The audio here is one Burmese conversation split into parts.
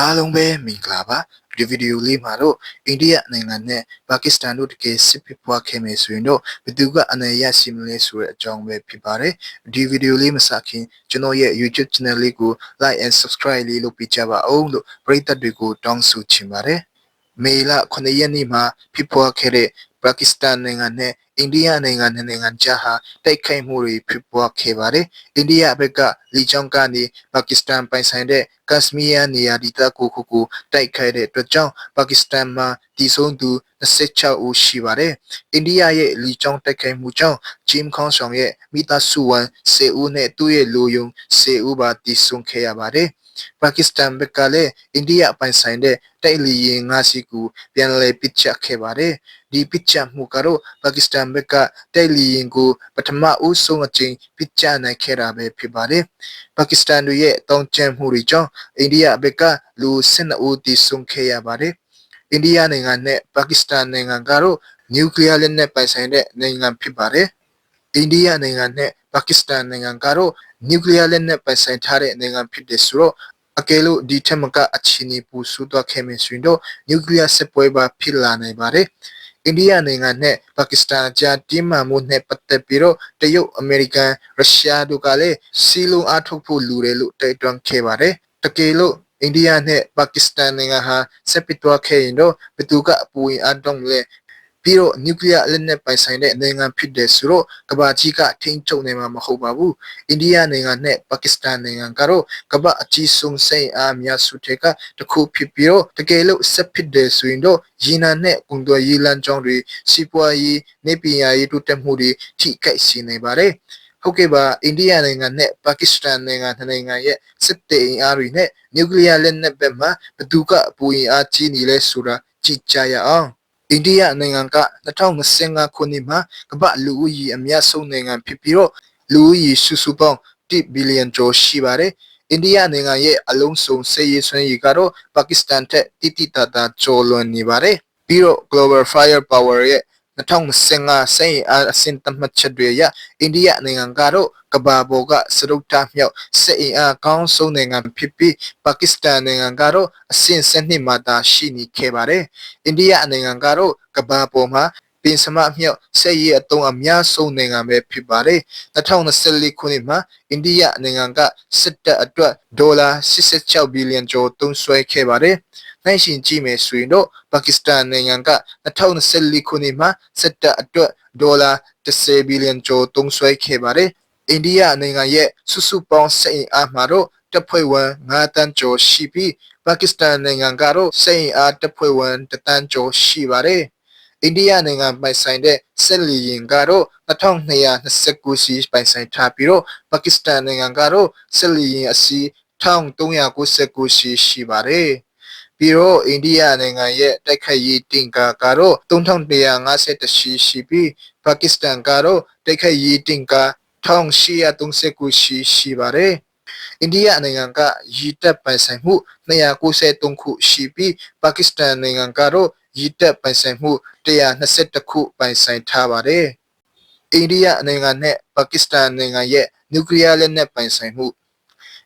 အားလုံးပဲမင်္ဂလာပါဒီဗီဒီယိုလေးမှာတော့အိန္ဒိယနိုင်ငံနဲ့ပါကစ္စတန်တို့တကယ်စစ်ဖြစ်ပွားခဲ့မယ်ဆိုရင်တော့ဘယ်သူကအနိုင်ရရှိမလဲဆိုတဲ့အကြောင်းပဲဖြစ်ပါတယ်ဒီဗီဒီယိုလေးမစခင်ကျွန်တော်ရဲ့ YouTube channel လေးကို like and subscribe လေးလုပ်ပေးကြပါအောင်လို့ပရိသတ်တွေကိုတောင်းဆိုချင်ပါတယ်မေလ9ရက်နေ့မှာဖြစ်ပွားခဲ့တဲ့ ပါကစ္စတန်နိုင်ငံနဲ့အိန္ဒိယနိုင်ငံနဲ့နိုင်ငံကြားဟာတိုက်ခိုက်မှုတွေဖြစ်ပွားခဲ့ပါတယ်။အိန္ဒိယဘက်ကလီချောင်းကနေပါကစ္စတန်ပိုင်ဆိုင်တဲ့ကက်စမီးယားနေရာဒေသကိုခုကိုတိုက်ခိုက်တဲ့အတွက်ကြောင့်ပါကစ္စတန်မှာတည်ဆုံးသူ26ဦးရှိပါတယ်။အိန္ဒိယရဲ့လီချောင်းတိုက်ခိုက်မှုကြောင့်ဂျင်ခေါန်ဆောင်ရဲ့မိသားစုဝင်10ဦးနဲ့သူ့ရဲ့လူယုံ10ဦးပါတည်ဆုံးခဲ့ရပါတယ်။ ပါကစ္စတန်ဘက်ကလည်းအိန္ဒိယပိုင်ဆိုင်တဲ့တိုက်လီရင်ငါးစီကိုပြန်လည်ပစ်ချခဲ့ပါတယ်။ဒီပစ်ချမှုကတော့ပါကစ္စတန်ဘက်ကတိုက်လီရင်ကိုပထမဦးဆုံးအကြိမ်ပစ်ချနိုင်ခဲ့တာပဲဖြစ်ပါတယ်။ပါကစ္စတန်တို့ရဲ့တောင်းကျမ်းမှုတွေကြောင့်အိန္ဒိယဘက်ကလူ12ဦးတည်ဆုံခဲ့ရပါတယ်။အိန္ဒိယနိုင်ငံနဲ့ပါကစ္စတန်နိုင်ငံကတော့နျူကလ িয়ার လက်နက်ပိုင်ဆိုင်တဲ့နိုင်ငံဖြစ်ပါတယ်။အိန္ဒိယနိုင်ငံနဲ့ပါကစ္စတန်နိုင်ငံကတော့နျူကလ িয়ার လက်နက်ပိုင်ဆိုင်ထားတဲ့နိုင်ငံဖြစ်တယ်ဆိုတော့ အကယ်လို့ဒီထက်မကအခြေအနေပူဆူသွားခဲ့မယ်ဆိုရင်တော့နျူကလ িয়ার စစ်ပွဲပါဖြစ်လာနိုင်ပါတယ်။အိန္ဒိယနိုင်ငံနဲ့ပါကစ္စတန်ကြားတင်းမာမှုနဲ့ပတ်သက်ပြီးတော့တရုတ်အမေရိကန်ရုရှားတို့ကလည်းစီလုံးအားထုတ်ဖို့လူတယ်လို့တိုက်တွန်းခဲ့ပါတယ်။တကယ်လို့အိန္ဒိယနဲ့ပါကစ္စတန်နိုင်ငံဟာဆက်ပစ်သွားခဲ့ရင်တော့ဘယ်သူကအပူရင်အတုံးလဲ ပြီးတော့နျူကလ িয়ার လက်နက်ပိုင်ဆိုင်တဲ့နိုင်ငံဖြစ်တယ်ဆိုတော့ကမ္ဘာကြီးကထိန်းချုပ်နေမှာမဟုတ်ပါဘူးအိန္ဒိယနိုင်ငံနဲ့ပါကစ္စတန်နိုင်ငံကတော့ကမ္ဘာအကြီးဆုံးစိတ်အားများစုတဲ့ကတခုဖြစ်ပြီးတော့တကယ်လို့ဆက်ဖြစ်တယ်ဆိုရင်တော့ရေနံနဲ့ကုန်သွယ်ရေးလမ်းကြောင်းတွေစီးပွားရေးနေပညာရေးတိုးတက်မှုတွေထိခိုက်စေနိုင်ပါတယ်ဟုတ်ကဲ့ပါအိန္ဒိယနိုင်ငံနဲ့ပါကစ္စတန်နိုင်ငံနှစ်နိုင်ငံရဲ့စစ်တေအင်အားတွေနဲ့နျူကလ িয়ার လက်နက်ဘက်မှာဘသူကအပူရင်အားကြီးနေလဲဆိုတာကြည့်ကြရအောင် အိန္ဒိယနိုင်ငံက2025ခုနှစ်မှာကမ္ဘာလူဦးရေအများဆုံးနိုင်ငံဖြစ်ပြီးတော့လူဦးရေစုစုပေါင်း1ဘီလီယံကျော်ရှိပါတယ်။အိန္ဒိယနိုင်ငံရဲ့အလုံးစုံစစ်ရေးစွမ်းရည်ကတော့ပါကစ္စတန်ထက်တိတိတတ်တာကျော်လွန်နေပါတယ်။ပြီးတော့ Global Firepower ရဲ့ 2025စိတ်အားအဆင့်သတ်မှတ်ချက်တွေအရအိန္ဒိယနိုင်ငံကတော့ကမ္ဘာပေါ်ကစရုပ်တာမြောက်စစ်အင်အားကောင်းဆုံးနိုင်ငံဖြစ်ပြီးပါကစ္စတန်နိုင်ငံကတော့အဆင့်7နှစ်မှာသာရှိနေခဲ့ပါတယ်။အိန္ဒိယနိုင်ငံကတော့ကမ္ဘာပေါ်မှာပင်စမမြောက်ဆက်ရည်အတုံးအများဆုံးနိုင်ငံပဲဖြစ်ပါတယ်2024ခုနှစ်မှာအိန္ဒိယနိုင်ငံကစစ်တပ်အတွက်ဒေါ်လာ86ဘီလီယံကျော်သုံးစွဲခဲ့ပါတယ် နိုင်ရှင်ကြည့်မယ်ဆိုရင်တော့ပါကစ္စတန်နိုင်ငံက2024ခုနှစ်မှာစစ်တပ်အတွက်ဒေါ်လာ10ဘီလီယံကျော်သုံးစွဲခဲ့ပါတယ်အိန္ဒိယနိုင်ငံရဲ့စုစုပေါင်းစစ်အင်အားမှာတော့တပ်ဖွဲ့ဝင်9တန်းကျော်ရှိပြီးပါကစ္စတန်နိုင်ငံကတော့စစ်အင်အားတပ်ဖွဲ့ဝင်1တန်းကျော်ရှိပါတယ်အိန္ဒိယနိုင်ငံပိုင်ဆိုင်တဲ့ဆက်လီရင်ကတော့2229စီပိုင်ဆိုင်ထားပြီးတော့ပါကစ္စတန်နိုင်ငံကတော့ဆက်လီရင်အစီ1399စီရှိပါတယ် ပြီးတော့အိန္ဒိယနိုင်ငံရဲ့တိုက်ခိုက်ရေးတင်ကာကတော့3150ရှိရှိပြီးပါကစ္စတန်ကတော့တိုက်ခိုက်ရေးတင်ကာ1839ရှိရှိပါတယ်အိန္ဒိယနိုင်ငံကရီတက်ပိုင်ဆိုင်မှု293ခုရှိပြီးပါကစ္စတန်နိုင်ငံကတော့ရီတက်ပိုင်ဆိုင်မှု121ခုပိုင်ဆိုင်ထားပါတယ်။အိန္ဒိယနိုင်ငံနဲ့ပါကစ္စတန်နိုင်ငံရဲ့နျူကလ িয়ার လက်နက်ပိုင်ဆိုင်မှု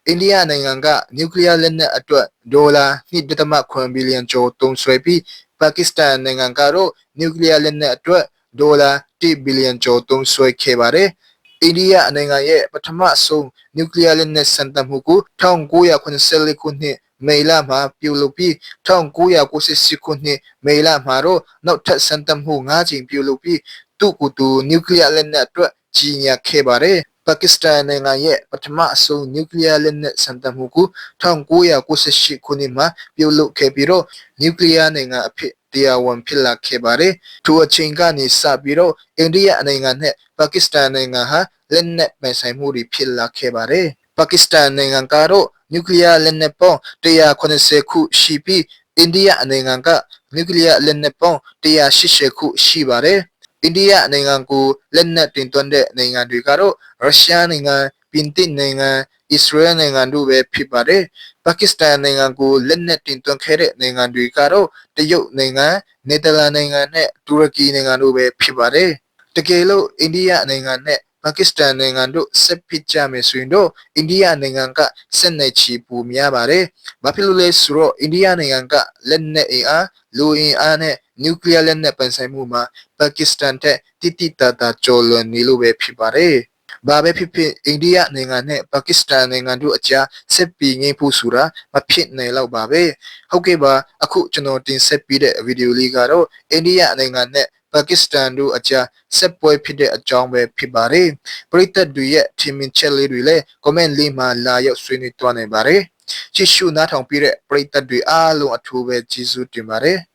အိန္ဒိယနိုင်ငံကနျူကလ িয়ার လက်နက်အတွက်ဒေါ်လာ1.9ဘီလီယံကျော်သုံးစွဲပြီးပါကစ္စတန်နိုင်ငံကတော့နျူကလ িয়ার လက်နက်အတွက်ဒေါ်လာ1ဘီလီယံကျော်သုံးစွဲခဲ့ပါတယ်။အိန္ဒိယနိုင်ငံရဲ့ပထမဆုံးနျူကလ িয়ার လက်နက်စံတမ်းမှုကို1984ခုနှစ်မေလမှာပြုလုပ်ပြီး1998ခုနှစ်မေလမှာတော့နောက်ထပ်စံတမ်းမှု၅ချိန်ပြုလုပ်ပြီးသူ့ကိုယ်သူနျူကလ িয়ার လက်နက်အတွက်ကြီးညာခဲ့ပါတယ် ပါကစ္စတန်နိုင်ငံရဲ့ပထမအဆုံးနျူကလ িয়ার လက်နက်စံတမ်းမှုကို1998ခုနှစ်မှာပြုလုပ်ခဲ့ပြီးတော့နျူကလ িয়ার နိုင်ငံအဖြစ်တရားဝင်ဖြစ်လာခဲ့ပါတယ်။ထိုအချိန်ကနေစပြီးတော့အိန္ဒိယနိုင်ငံနဲ့ပါကစ္စတန်နိုင်ငံဟာလက်နက်ပိုင်ဆိုင်မှုတွေဖြစ်လာခဲ့ပါတယ်။ပါကစ္စတန်နိုင်ငံကတော့နျူကလ িয়ার လက်နက်ပေါင်း180ခုရှိပြီးအိန္ဒိယနိုင်ငံကနျူကလ িয়ার လက်နက်ပေါင်း180ခုရှိပါတယ်။ အိန္ဒိယနိုင်ငံကိုလက်နက်တင်သွင်းတဲ့နိုင်ငံတွေကတော့ရုရှားနိုင်ငံပြင်သစ်နိုင်ငံအစ္စရေးနိုင်ငံတို့ပဲဖြစ်ပါတယ်။ပါကစ္စတန်နိုင်ငံကိုလက်နက်တင်သွင်းခဲ့တဲ့နိုင်ငံတွေကတော့တရုတ်နိုင်ငံနယ်သာလန်နိုင်ငံနဲ့တူရကီနိုင်ငံတို့ပဲဖြစ်ပါတယ်။တကယ်လို့အိန္ဒိယနိုင်ငံနဲ့ပါကစ္စတန်နိုင်ငံတို့စစ်ပစ်ကြမယ်ဆိုရင်တော့အိန္ဒိယနိုင်ငံကစစ်နေချီပူများပါတယ်။ဘာဖြစ်လို့လဲဆိုတော့အိန္ဒိယနိုင်ငံကလက်နက်အင်အားလူအင်အားနဲ့ နျူကလ িয়ার လက်နက်ပိုင်ဆိုင်မှုမှာပါကစ္စတန်တဲ့တိတိတတ်တာကျော်လွန်နေလို့ပဲဖြစ်ပါတယ်။ဘာပဲဖြစ်ဖြစ်အိန္ဒိယနိုင်ငံနဲ့ပါကစ္စတန်နိုင်ငံတို့အကြားစစ်ပီငိမ့်ဖို့ဆိုတာမဖြစ်နိုင်တော့ပါပဲ။ဟုတ်ကဲ့ပါအခုကျွန်တော်တင်ဆက်ပေးတဲ့ဗီဒီယိုလေးကတော့အိန္ဒိယနိုင်ငံနဲ့ပါကစ္စတန်တို့အကြားစစ်ပွဲဖြစ်တဲ့အကြောင်းပဲဖြစ်ပါတယ်။ပရိသတ်တွေရဲ့ထင်မြင်ချက်လေးတွေလည်း comment လေးမှာလာရောက်ဆွေးနွေးသွားနိုင်ပါတယ်။ချစ်ရှုနားထောင်ပြီးတဲ့ပရိသတ်တွေအားလုံးအထူးပဲကျေးဇူးတင်ပါတယ်။